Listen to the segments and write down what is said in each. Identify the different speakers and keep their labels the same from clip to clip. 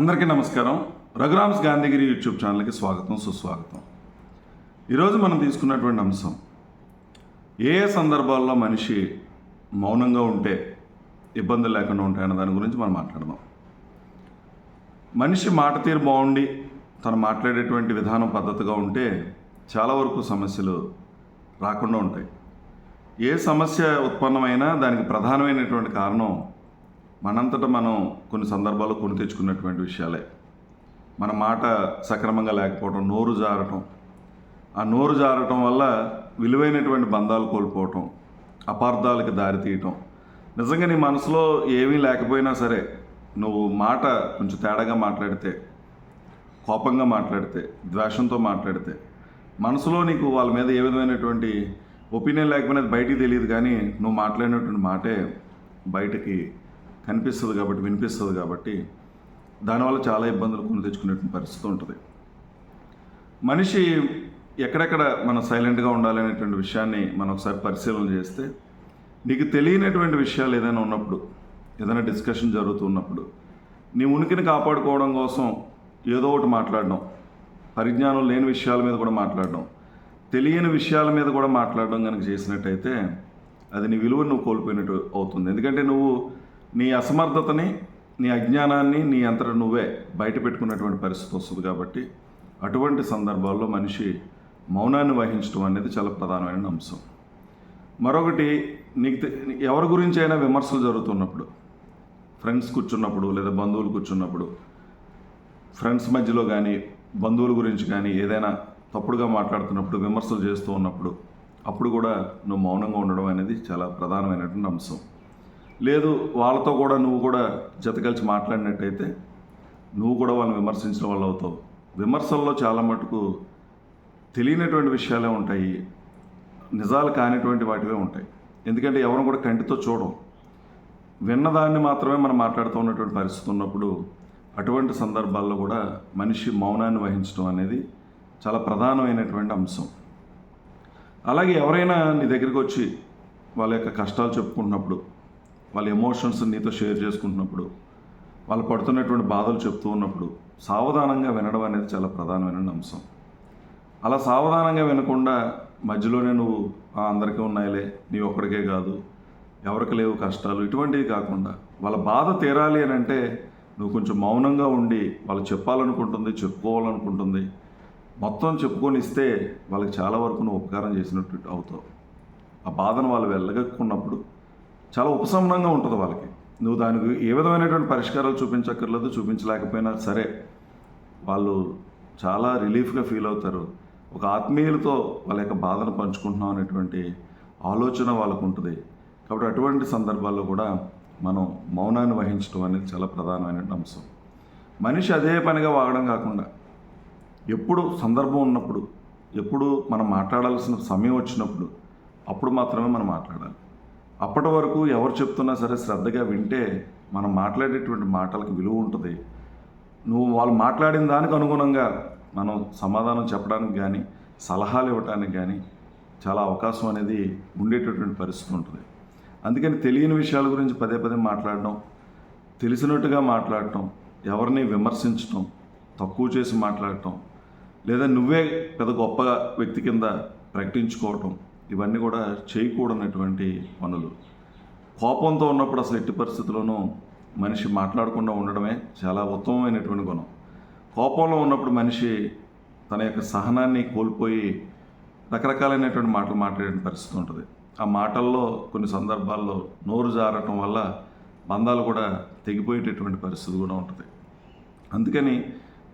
Speaker 1: అందరికీ నమస్కారం. రఘురామ్స్ గాంధీగిరి యూట్యూబ్ ఛానల్కి స్వాగతం సుస్వాగతం. ఈరోజు మనం తీసుకున్నటువంటి అంశం ఏ ఏ సందర్భాల్లో మనిషి మౌనంగా ఉంటే ఇబ్బందులు లేకుండా ఉంటాయన్న దాని గురించి మనం మాట్లాడదాం. మనిషి మాట తీరు బాగుండి తను మాట్లాడేటువంటి విధానం పద్ధతిగా ఉంటే చాలా వరకు సమస్యలు రాకుండా ఉంటాయి. ఏ సమస్య ఉత్పన్నమైనా దానికి ప్రధానమైనటువంటి కారణం మనంతట మనం కొన్ని సందర్భాల్లో కొని తెచ్చుకున్నటువంటి విషయాలే. మన మాట సక్రమంగా లేకపోవడం నోరు జారటం. ఆ నోరు జారటం వల్ల విలువైనటువంటి బంధాలు కోల్పోవటం అపార్థాలకు దారితీయటం నిజంగా నీ మనసులో ఏమీ లేకపోయినా సరే నువ్వు మాట కొంచెం తేడాగా మాట్లాడితే కోపంగా మాట్లాడితే ద్వేషంతో మాట్లాడితే మనసులో నీకు వాళ్ళ మీద ఏ విధమైనటువంటి ఒపీనియన్ లేకపోయినా బయటికి తెలియదు కానీ నువ్వు మాట్లాడినటువంటి మాటే బయటకి కనిపిస్తుంది కాబట్టి వినిపిస్తుంది కాబట్టి దానివల్ల చాలా ఇబ్బందులు కొని తెచ్చుకునేటువంటి పరిస్థితి ఉంటుంది. మనిషి ఎక్కడెక్కడ మనం సైలెంట్గా ఉండాలనేటువంటి విషయాన్ని మనం ఒకసారి పరిశీలన చేస్తే నీకు తెలియనటువంటి విషయాలు ఏదైనా ఉన్నప్పుడు ఏదైనా డిస్కషన్ జరుగుతున్నప్పుడు నీ ఉనికిని కాపాడుకోవడం కోసం ఏదో ఒకటి మాట్లాడడం పరిజ్ఞానం లేని విషయాల మీద కూడా మాట్లాడడం తెలియని విషయాల మీద కూడా మాట్లాడడం కనుక చేసినట్టయితే అది నీ విలువను నువ్వు కోల్పోయినట్టు అవుతుంది. ఎందుకంటే నువ్వు నీ అసమర్థతని నీ అజ్ఞానాన్ని నీ అంతట నువ్వే బయట పెట్టుకున్నటువంటి పరిస్థితి వస్తుంది కాబట్టి అటువంటి సందర్భాల్లో మనిషి మౌనాన్ని వహించడం అనేది చాలా ప్రధానమైన అంశం. మరొకటి నీకు ఎవరి గురించి అయినా విమర్శలు జరుగుతున్నప్పుడు ఫ్రెండ్స్ కూర్చున్నప్పుడు లేదా బంధువులు కూర్చున్నప్పుడు ఫ్రెండ్స్ మధ్యలో కానీ బంధువుల గురించి కానీ ఏదైనా తప్పుడుగా మాట్లాడుతున్నప్పుడు విమర్శలు చేస్తూ ఉన్నప్పుడు అప్పుడు కూడా నువ్వు మౌనంగా ఉండడం అనేది చాలా ప్రధానమైనటువంటి అంశం. లేదు వాళ్ళతో కూడా నువ్వు కూడా జతకలిసి మాట్లాడినట్టయితే నువ్వు కూడా వాళ్ళని విమర్శించిన వాళ్ళు అవుతావు. విమర్శల్లో చాలా మటుకు తెలియనటువంటి విషయాలే ఉంటాయి. నిజాలు కానిటువంటి వాటివే ఉంటాయి. ఎందుకంటే ఎవరు కూడా కంటితో చూడం. విన్నదాన్ని మాత్రమే మనం మాట్లాడుతూ ఉన్నటువంటి పరిస్థితి ఉన్నప్పుడు అటువంటి సందర్భాల్లో కూడా మనిషి మౌనాన్ని వహించడం అనేది చాలా ప్రధానమైనటువంటి అంశం. అలాగే ఎవరైనా నీ దగ్గరికి వచ్చి వాళ్ళ యొక్క కష్టాలు చెప్పుకుంటున్నప్పుడు వాళ్ళ ఎమోషన్స్ నీతో షేర్ చేసుకుంటున్నప్పుడు వాళ్ళు పడుతున్నటువంటి బాధలు చెప్తూ ఉన్నప్పుడు సావధానంగా వినడం అనేది చాలా ప్రధానమైన అంశం. అలా సావధానంగా వినకుండా మధ్యలోనే నువ్వు "ఆ, అందరికీ ఉన్నాయిలే నీ ఒక్కడికే కాదు ఎవరికి లేవు కష్టాలు ఇటువంటివి కాకుండా వాళ్ళ బాధ తీరాలి అని అంటే నువ్వు కొంచెం మౌనంగా ఉండి వాళ్ళు చెప్పాలనుకుంటుంది చెప్పుకోవాలనుకుంటుంది మొత్తం చెప్పుకొని ఇస్తే వాళ్ళకి చాలా వరకు నువ్వు ఉపకారం చేసినట్టు అవుతావు. ఆ బాధను వాళ్ళు వెళ్ళగక్కున్నప్పుడు చాలా ఉపశమనంగా ఉంటుంది వాళ్ళకి. నువ్వు దానికి ఏ విధమైనటువంటి పరిష్కారాలు చూపించక్కర్లేదు చూపించలేకపోయినా సరే వాళ్ళు చాలా రిలీఫ్గా ఫీల్ అవుతారు. ఒక ఆత్మీయులతో వాళ్ళ యొక్క బాధను పంచుకుంటున్నాం అనేటువంటి ఆలోచన వాళ్ళకు ఉంటుంది. కాబట్టి అటువంటి సందర్భాల్లో కూడా మనం మౌనాన్ని వహించడం అనేది చాలా ప్రధానమైన అంశం. మనిషి అదే పనిగా వాగడం కాకుండా ఎప్పుడు సందర్భం ఉన్నప్పుడు ఎప్పుడు మనం మాట్లాడాల్సిన సమయం వచ్చినప్పుడు అప్పుడు మాత్రమే మనం మాట్లాడాలి. అప్పటి వరకు ఎవరు చెప్తున్నా సరే శ్రద్ధగా వింటే మనం మాట్లాడేటువంటి మాటలకు విలువ ఉంటుంది. నువ్వు వాళ్ళు మాట్లాడిన దానికి అనుగుణంగా మనం సమాధానం చెప్పడానికి కానీ సలహాలు ఇవ్వడానికి కానీ చాలా అవకాశం అనేది ఉండేటటువంటి పరిస్థితి ఉంటుంది. అందుకని తెలియని విషయాల గురించి పదే పదే మాట్లాడడం తెలిసినట్టుగా మాట్లాడటం ఎవరిని విమర్శించటం తక్కువ చేసి మాట్లాడటం లేదా నువ్వే పెద్ద గొప్ప వ్యక్తి కింద ప్రకటించుకోవటం ఇవన్నీ కూడా చేయకూడనటువంటి పనులు. కోపంతో ఉన్నప్పుడు అసలు ఎట్టి పరిస్థితుల్లోనూ మనిషి మాట్లాడకుండా ఉండడమే చాలా ఉత్తమమైనటువంటి గుణం. కోపంలో ఉన్నప్పుడు మనిషి తన యొక్క సహనాన్ని కోల్పోయి రకరకాలైనటువంటి మాటలు మాట్లాడే పరిస్థితి ఉంటుంది. ఆ మాటల్లో కొన్ని సందర్భాల్లో నోరు జారటం వల్ల బంధాలు కూడా తెగిపోయేటటువంటి పరిస్థితి కూడా ఉంటుంది. అందుకని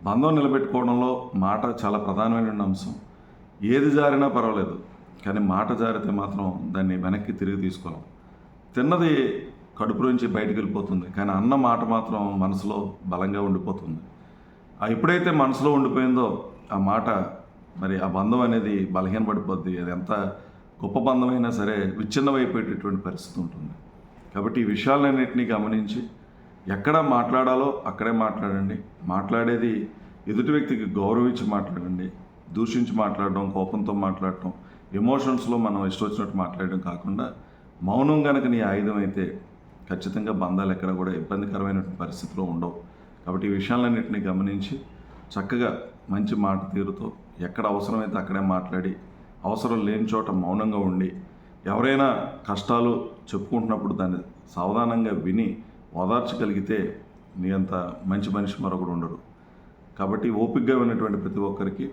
Speaker 1: బంధం నిలబెట్టుకోవడంలో మాట చాలా ప్రధానమైన అంశం. ఏది జారినా పర్వాలేదు. కానీ మాట జారితే మాత్రం దాన్ని వెనక్కి తిరిగి తీసుకోవడం తిన్నది కడుపు నుంచి బయటికి వెళ్ళిపోతుంది కానీ అన్న మాట మాత్రం మనసులో బలంగా ఉండిపోతుంది. ఆ ఎప్పుడైతే మనసులో ఉండిపోయిందో ఆ మాట మరి ఆ బంధం అనేది బలహీనపడిపోద్ది. అది ఎంత గొప్ప బంధమైనా సరే విచ్ఛిన్నమైపోయేటటువంటి పరిస్థితి ఉంటుంది. కాబట్టి ఈ విషయాలన్నింటినీ గమనించి ఎక్కడ మాట్లాడాలో అక్కడే మాట్లాడండి. మాట్లాడేది ఎదుటి వ్యక్తికి గౌరవించి మాట్లాడండి. దూషించి మాట్లాడడం కోపంతో మాట్లాడటం ఎమోషన్స్లో మనం ఇష్టం వచ్చినట్టు మాట్లాడడం కాకుండా మౌనం కనుక నీ ఆయుధం అయితే ఖచ్చితంగా బంధాలు ఎక్కడ కూడా ఇబ్బందికరమైనటువంటి పరిస్థితిలో ఉండవు. కాబట్టి ఈ విషయాలన్నింటినీ గమనించి చక్కగా మంచి మాట తీరుతో ఎక్కడ అవసరమైతే అక్కడే మాట్లాడి అవసరం లేని చోట మౌనంగా ఉండి ఎవరైనా కష్టాలు చెప్పుకుంటున్నప్పుడు దాన్ని సావధానంగా విని ఓదార్చగలిగితే నీ అంత మంచి మనిషి మరొకడు ఉండడు. కాబట్టి ఓపికగా ఉన్నటువంటి ప్రతి ఒక్కరికి